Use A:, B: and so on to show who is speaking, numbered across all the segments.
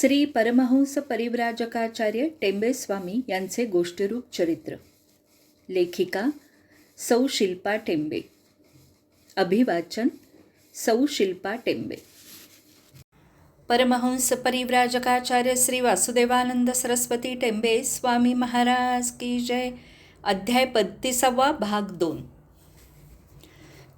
A: श्री परमहंस परिव्राजकाचार्य टेंबे स्वामी यांचे गोष्टीरूप चरित्र. लेखिका सौ शिल्पा टेंबे. अभिवाचन सौ शिल्पा टेंबे. परमहंस परिव्राजकाचार्य श्री वासुदेवानंद सरस्वती टेंबे स्वामी महाराज की जय. अध्याय बत्तीसावा भाग दोन.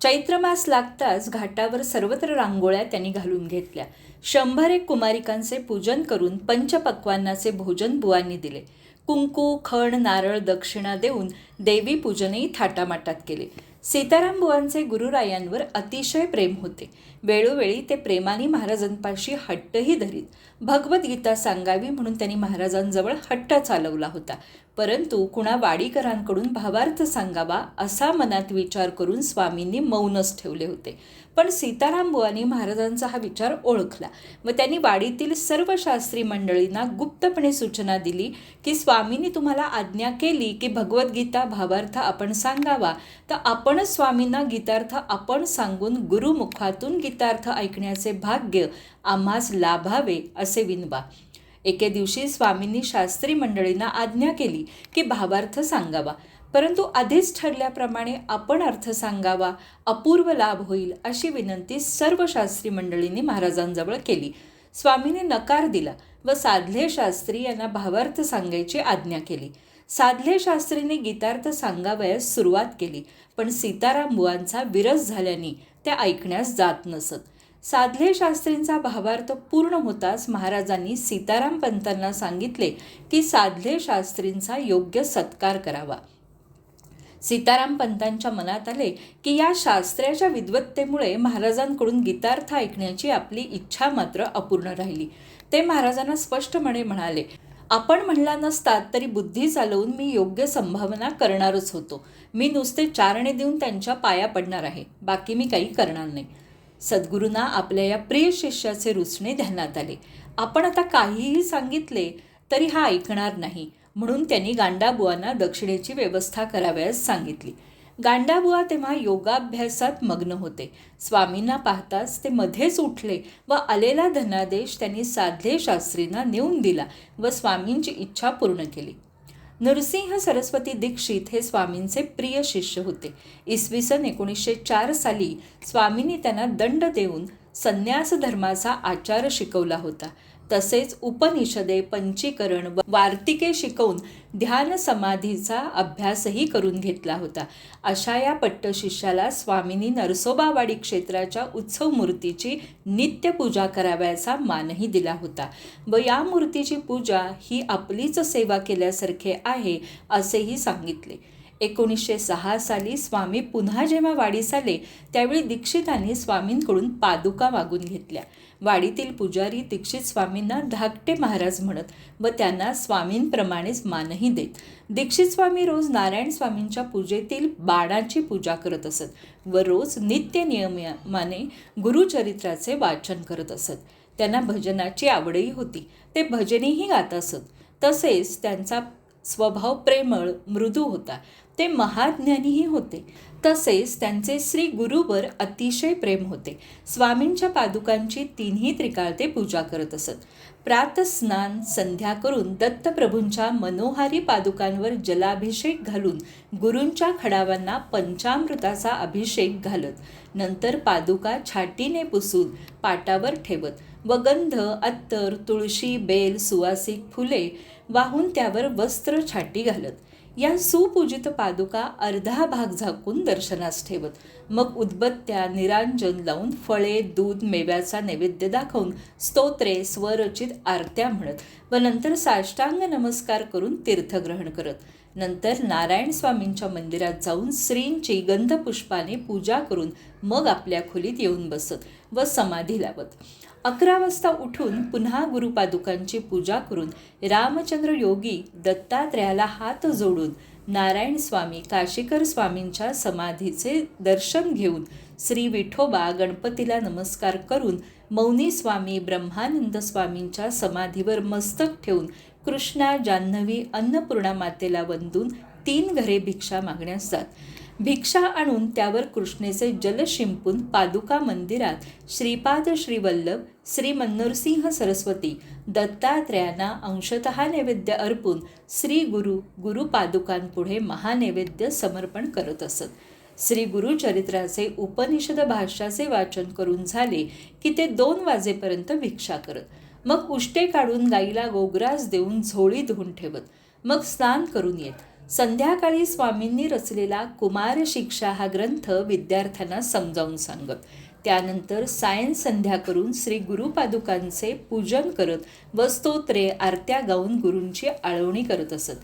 A: चैत्रमास लागताच घाटावर सर्वत्र रांगोळ्या त्यांनी घालून घेतल्या. शंभर एक कुमारिकांचे पूजन करून पंचपक्वान्नाचे भोजन बुवांनी दिले. कुंकू खण नारळ दक्षिणा देऊन देवी पूजनही थाटामाटात केले. सीताराम बुवांचे गुरुरायांवर अतिशय प्रेम होते. वेळोवेळी ते प्रेमाने महाराजांपाशी हट्टही धरीत भगवद्गीता सांगावी म्हणून त्यांनी महाराजांजवळ हट्ट चालवला होता. परंतु कुणा वाडीकरांकडून भावार्थ सांगावा असा मनात विचार करून स्वामींनी मौनच ठेवले होते. पण सीताराम बुवांनी महाराजांचा हा विचार ओळखला व त्यांनी वाडीतील सर्व शास्त्री मंडळींना गुप्तपणे सूचना दिली की स्वामींनी तुम्हाला आज्ञा केली की भगवद्गीता भावार्थ आपण सांगावा. तर आपणच स्वामींना गीतार्थ आपण सांगून गुरुमुखातून गीतार्थ ऐकण्याचे भाग्य आम्हास लाभावे असे विनवा. एके दिवशी स्वामींनी शास्त्री मंडळींना आज्ञा केली की भावार्थ सांगावा. परंतु आधीच ठरल्याप्रमाणे आपण अर्थ सांगावा अपूर्व लाभ होईल अशी विनंती सर्व शास्त्री मंडळींनी महाराजांजवळ केली. स्वामींनी नकार दिला व साधले शास्त्री यांना भावार्थ सांगायची आज्ञा केली. साधले शास्त्रीने गीतार्थ सांगावयास सुरुवात केली पण सीताराम बुवांचा विरस झाल्याने त्या ऐकण्यास जात नसत. साधले शास्त्रींचा भावार्थ पूर्ण होताच महाराजांनी सीताराम पंतांना सांगितले की साधले शास्त्रींचा योग्य सत्कार करावा. सीताराम पंतांच्या मनात आले की या शास्त्राच्या विद्वत्तेमुळे महाराजांकडून गीतार्थ ऐकण्याची आपली इच्छा मात्र अपूर्ण राहिली. ते महाराजांना स्पष्टपणे म्हणाले आपण म्हणला नसतात तरी बुद्धी चालवून मी योग्य संभावना करणारच होतो. मी नुसते चारणे देऊन त्यांच्या पाया पडणार आहे. बाकी मी काही करणार नाही. सद्गुरूंना आपल्या या प्रिय शिष्याचे रुचणे ध्यानात आले. आपण आता काहीही सांगितले तरी हा ऐकणार नाही म्हणून त्यांनी गांडाबुवांना दक्षिणेची व्यवस्था करावयास सांगितली. गांडाबुवा तेव्हा योगाभ्यासात मग्न होते. स्वामींना पाहताच ते मध्येच उठले व आलेला धनादेश त्यांनी साधले शास्त्रींना नेऊन दिला व स्वामींची इच्छा पूर्ण केली. नरसिंह सरस्वती दीक्षित हे स्वामींचे प्रिय शिष्य होते. इसवी सन एकोणीसशे चार साली स्वामींनी त्यांना दंड देऊन संन्यास धर्माचा आचार शिकवला होता. तसेच उपनिषदे पंचीकरण व वार्तिके शिकवून ध्यान समाधीचा अभ्यासही करून घेतला होता. अशा या पट्टशिष्याला स्वामींनी नरसोबावाडी क्षेत्राच्या उत्सव मूर्तीची नित्य पूजा करावयाचा मानही दिला होता. व या मूर्तीची पूजा ही आपलीच सेवा केल्यासारखे आहे असेही सांगितले. एकोणीसशे सहा साली स्वामी पुन्हा जेव्हा वाडीस आले त्यावेळी दीक्षितांनी स्वामींकडून पादुका मागून घेतल्या. वाडीतील पुजारी दीक्षित स्वामींना धाकटे महाराज म्हणत व त्यांना स्वामींप्रमाणेच मानही देत. दीक्षित स्वामी रोज नारायण स्वामींच्या पूजेतील बाणाची पूजा करत असत व रोज नित्य नियमाने गुरुचरित्राचे वाचन करत असत. त्यांना भजनाची आवडही होती. ते भजनेही गात असत. तसेच त्यांचा स्वभाव प्रेमळ मृदू होता. ते महाज्ञानीही होते. तसेच त्यांचे श्री गुरुवर अतिशय प्रेम होते. स्वामींच्या पादुकांची तिन्ही त्रिकाळ ते पूजा करत असत. प्रातस्नान संध्या करून दत्तप्रभूंच्या मनोहारी पादुकांवर जलाभिषेक घालून गुरूंच्या खडावांना पंचामृताचा अभिषेक घालत नंतर पादुका छाटीने पुसून पाटावर ठेवत व गंध अत्तर तुळशी बेल सुवासिक फुले वाहून त्यावर वस्त्र छाटी घालत. या सुपूजित पादुका अर्धा भाग झाकून दर्शनास ठेवत मग उदबत्त्या निरांजन लावून फळे दूध मेव्याचा नैवेद्य दाखवून स्तोत्रे स्वरचित आरत्या म्हणत व नंतर साष्टांग नमस्कार करून तीर्थग्रहण करत. नंतर नारायण स्वामींच्या मंदिरात जाऊन श्रींची गंधपुष्पाने पूजा करून मग आपल्या खोलीत येऊन बसत व समाधी लावत. अकरा वाजता उठून पुन्हा गुरुपादुकांची पूजा करून रामचंद्र योगी दत्तात्रयाला हात जोडून नारायण स्वामी काशीकर स्वामींच्या समाधीचे दर्शन घेऊन श्री विठोबा गणपतीला नमस्कार करून मौनी स्वामी ब्रह्मानंद स्वामींच्या समाधीवर मस्तक ठेवून कृष्णा जान्हवी अन्नपूर्णा मातेला वंदून तीन घरे भिक्षा मागण्यास जात. भिक्षा आणून त्यावर कृष्णेचे जल शिंपून पादुका मंदिरात श्रीपाद श्रीवल्लभ श्री मन्नरसिंह सरस्वती दत्तात्रयांना अंशतः नैवेद्य अर्पून श्री गुरु गुरुपादुकांपुढे महानैवेद्य समर्पण करत असत. श्री गुरुचरित्राचे उपनिषद भाष्याचे वाचन करून झाले की ते दोन वाजेपर्यंत भिक्षा करत. मग उष्टे काढून गाईला गोग्रास देऊन झोळी धुवून ठेवत. मग स्नान करून येत. संध्याकाळी स्वामींनी रचलेला कुमार शिक्षा हा ग्रंथ विद्यार्थ्यांना समजावून सांगत. त्यानंतर सायन संध्या करून श्री गुरुपादुकांचे पूजन करत व स्तोत्रे आरत्या गाऊन गुरूंची आळवणी करत असत.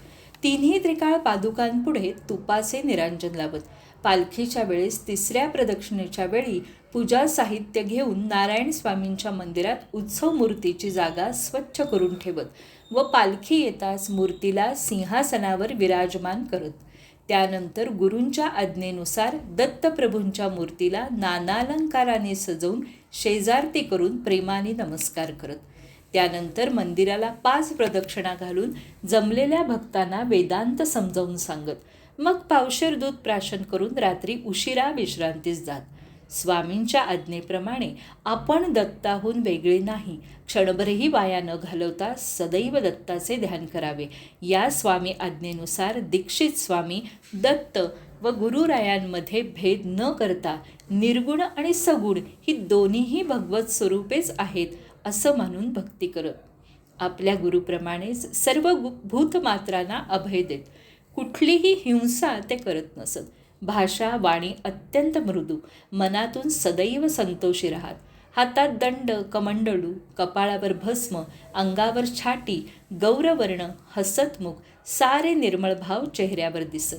A: तिन्ही त्रिकाळ पादुकांपुढे तुपाचे निरांजन लावत पालखीच्या वेळेस तिसऱ्या प्रदक्षिणेच्या वेळी पूजा साहित्य घेऊन नारायण स्वामींच्या मंदिरात उत्सव मूर्तीची जागा स्वच्छ करून ठेवत व पालखी येताच मूर्तीला सिंहासनावर विराजमान करत. त्यानंतर गुरूंच्या आज्ञेनुसार दत्तप्रभूंच्या मूर्तीला नानालंकाराने सजवून शेजारती करून प्रेमाने नमस्कार करत. त्यानंतर मंदिराला पाच प्रदक्षिणा घालून जमलेल्या भक्तांना वेदांत समजावून सांगत. मग पावशेर दूध प्राशन करून रात्री उशिरा विश्रांतीस जात. स्वामींच्या आज्ञेप्रमाणे आपण दत्ताहून वेगळे नाही. क्षणभरही वाया न घालवता सदैव दत्ताचे ध्यान करावे. या स्वामी आज्ञेनुसार दीक्षित स्वामी दत्त व गुरुरायांमध्ये भेद न करता निर्गुण आणि सगुण ही दोन्हीही भगवत स्वरूपेच आहेत असं मानून भक्ती करत. आपल्या गुरुप्रमाणेच सर्व गु भूतमात्रांना अभय देत. कुठलीही हिंसा ते करत नसत. भाषा वाणी अत्यंत मृदू. मनातून सदैव संतोषी राहत. हातात दंड कमंडळू कपाळावर भस्म अंगावर छाटी गौरवर्ण हसतमुख सारे निर्मळ भाव चेहऱ्यावर दिसत.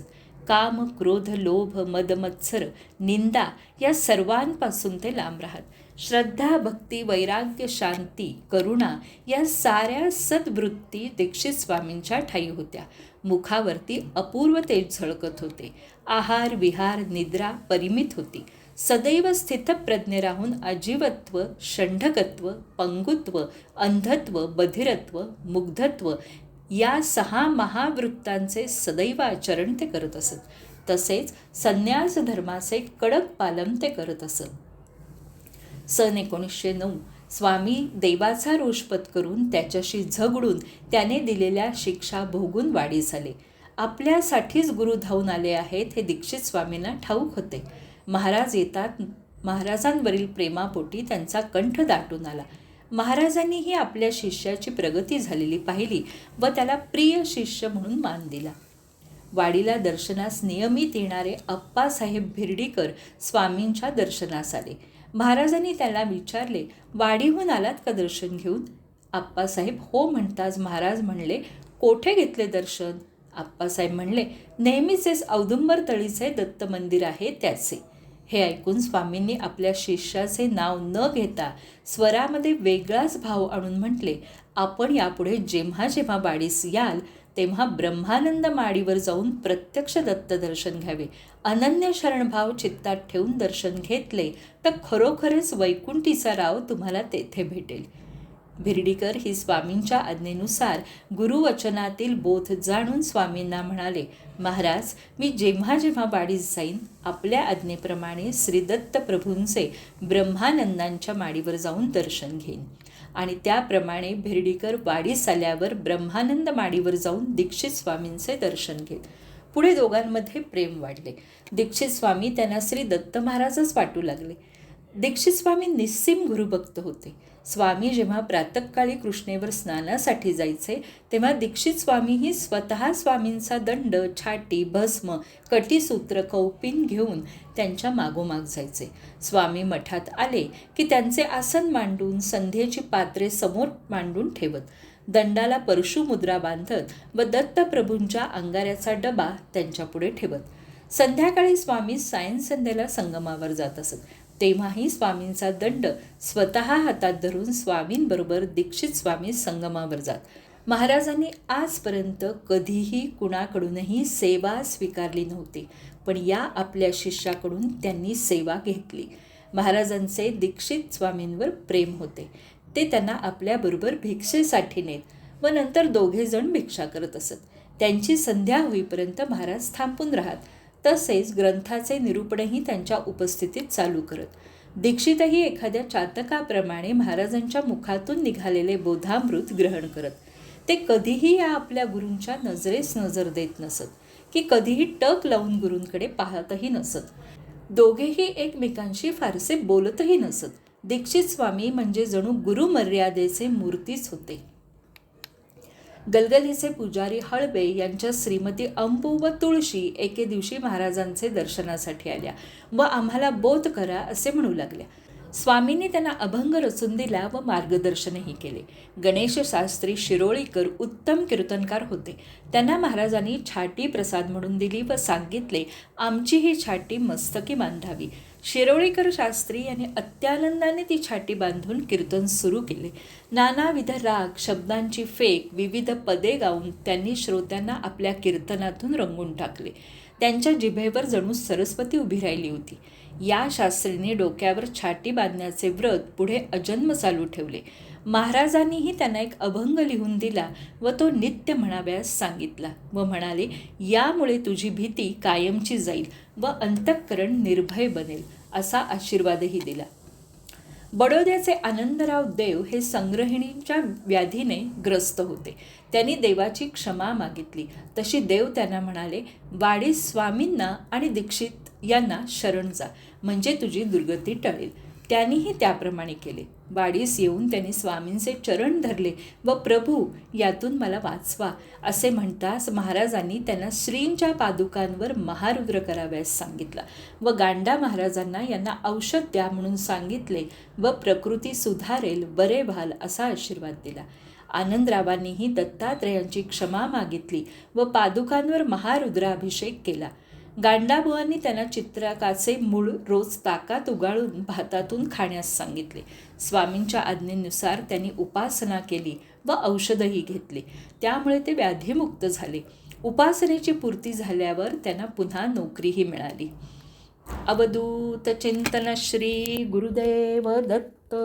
A: काम क्रोध लोभ मद मत्सर निंदा या सर्वांपासून ते लांब राहत. श्रद्धा भक्ती वैराग्य शांती करुणा या साऱ्या सद्वृत्ती दीक्षित स्वामींच्या ठाई होत्या. मुखावरती अपूर्व तेज झळकत होते. आहार विहार निद्रा परिमित होती. सदैव स्थितप्रज्ञ राहून अजीवत्व षंढकत्व पंगुत्व अंधत्व बधिरत्व मुग्धत्व या सहा महावृत्तांचे सदैव आचरण ते करत असत. तसेच संन्यास धर्माचे कडक पालन ते करत असत. सन एकोणीसशे नऊ स्वामी देवाचा रोष पत्करून त्याच्याशी झगडून त्याने दिलेल्या शिक्षा भोगून वाढी झाले. आपल्यासाठीच गुरु धावून आले आहेत हे दीक्षित स्वामींना ठाऊक होते. महाराज येतात महाराजांवरील प्रेमापोटी त्यांचा कंठ दाटून आला. महाराजांनीही आपल्या शिष्याची प्रगती झालेली पाहिली व त्याला प्रिय शिष्य म्हणून मान दिला. वाडीला दर्शनास नियमित येणारे अप्पासाहेब भिर्डीकर स्वामींच्या दर्शनास आले. महाराजांनी त्याला विचारले वाडीहून आलात का दर्शन घेऊन? आप्पासाहेब हो म्हणताच महाराज म्हणले कोठे घेतले दर्शन? आप्पासाहेब म्हणले नेहमीचेच औदुंबर तळीचे दत्त मंदिर आहे त्याचे. हे ऐकून स्वामींनी आपल्या शिष्याचे नाव न घेता स्वरामध्ये वेगळाच भाव आणून म्हटले आपण यापुढे जेव्हा जेव्हा बाडीस याल तेव्हा ब्रह्मानंद माडीवर जाऊन प्रत्यक्ष दत्त दर्शन घ्यावे. अनन्य शरणभाव चित्तात ठेवून दर्शन घेतले तर खरोखरच वैकुंठीचा राव तुम्हाला तेथे भेटेल. भिर्डीकर ही स्वामींच्या आज्ञेनुसार गुरुवचनातील बोध जाणून स्वामींना म्हणाले महाराज मी जेव्हा जेव्हा बाडीस जाईन आपल्या आज्ञेप्रमाणे श्रीदत्त प्रभूंचे ब्रह्मानंदांच्या माडीवर जाऊन दर्शन घेईन. आणि त्याप्रमाणे भिर्डीकर वाडीस आल्यावर ब्रह्मानंद माडीवर जाऊन दीक्षित स्वामींचे दर्शन घेत. पुढे दोघांमध्ये प्रेम वाढले. दीक्षित स्वामी त्यांना श्री दत्त महाराजच वाटू लागले. दीक्षित स्वामी निस्सीम गुरुभक्त होते. स्वामी जेव्हा प्रातकाळी कृष्णेवर स्नानासाठी जायचे तेव्हा दीक्षित स्वामीही स्वतः स्वामींचा दंड छाटी भस्म कटीसूत्र कौपिन घेऊन त्यांच्या मागोमाग जायचे. स्वामी मठात आले की त्यांचे आसन मांडून संध्येची पात्रे समोर मांडून ठेवत. दंडाला परशु मुद्रा बांधत व दत्तप्रभूंच्या अंगाऱ्याचा डबा त्यांच्यापुढे ठेवत. संध्याकाळी स्वामी सायन संध्येला संगमावर जात असत. तेव्हाही स्वामींचा दंड स्वतः हातात धरून स्वामींबरोबर दीक्षित स्वामी संगमावर जात. महाराजांनी आजपर्यंत कधीही कुणाकडूनही सेवा स्वीकारली नव्हती पण या आपल्या शिष्याकडून त्यांनी सेवा घेतली. महाराजांचे दीक्षित स्वामींवर प्रेम होते. ते त्यांना आपल्याबरोबर भिक्षेसाठी नेत व नंतर दोघेजण भिक्षा करत असत. त्यांची संध्या होईपर्यंत महाराज थांबून राहत. तसेच ग्रंथाचे निरूपणही त्यांच्या उपस्थितीत चालू करत. दीक्षितही एखाद्या चातकाप्रमाणे महाराजांच्या मुखातून निघालेले बोधामृत ग्रहण करत. ते कधीही या आपल्या गुरूंच्या नजरेस नजर देत नसत की कधीही टक लावून गुरूंकडे पाहतही नसत. दोघेही एकमेकांशी फारसे बोलतही नसत. दीक्षित स्वामी म्हणजे जणू गुरुमर्यादेचे मूर्तीच होते. गलगलीचे पुजारी हळबे यांच्या श्रीमती अंबू व तुळशी एके दिवशी महाराजांचे दर्शनासाठी आल्या व आम्हाला बोध करा असे म्हणू लागल्या. स्वामींनी त्यांना अभंग रचून दिला व मार्गदर्शनही केले. गणेशशास्त्री शिरोळीकर उत्तम कीर्तनकार होते. त्यांना महाराजांनी छाटी प्रसाद म्हणून दिली व सांगितले आमची ही छाटी मस्तकी बांधावी शिरोळीकर शास्त्री यांनी अत्यानंदाने ती छाटी बांधून कीर्तन सुरू केले. नानाविध राग शब्दांची फेक विविध पदे गाऊन त्यांनी श्रोत्यांना आपल्या कीर्तनातून रंगून टाकले. त्यांच्या जिभेवर जणू सरस्वती उभी राहिली होती. या शास्त्रीने डोक्यावर छाटी बांधण्याचे व्रत पुढे अजन्म चालू ठेवले. महाराजांनीही त्यांना एक अभंग लिहून दिला व तो नित्य म्हणाव्यास सांगितला व म्हणाले यामुळे तुझी भीती कायमची जाईल व अंतःकरण निर्भय बनेल असा आशीर्वादही दिला. बडोद्याचे आनंदराव देव हे संग्रहिणींच्या व्याधीने ग्रस्त होते. त्यांनी देवाची क्षमा मागितली. तशी देव त्यांना म्हणाले वाडी स्वामींना आणि दीक्षित यांना शरण जा म्हणजे तुझी दुर्गती टळेल. त्यांनीही त्याप्रमाणे केले. वाडीस येऊन त्यांनी स्वामींचे चरण धरले व प्रभू यातून मला वाचवा असे म्हणताच महाराजांनी त्यांना श्रींच्या पादुकांवर महारुद्र कराव्यास सांगितला व गांडा महाराजांना यांना औषध द्या म्हणून सांगितले व प्रकृती सुधारेल बरे व्हाल असा आशीर्वाद दिला. आनंदरावांनीही दत्तात्रेयांची क्षमा मागितली व पादुकांवर महारुद्राभिषेक केला. गांडाबुवांनी त्यांना चित्रकाचे मूळ रोज ताकात उगाळून भातातून खाण्यास सांगितले. स्वामींच्या आज्ञेनुसार त्यांनी उपासना केली व औषधही घेतले. त्यामुळे ते व्याधीमुक्त झाले. उपासनेची पूर्ती झाल्यावर त्यांना पुन्हा नोकरीही मिळाली. अवधूत चिंतन श्री गुरुदेव दत्त.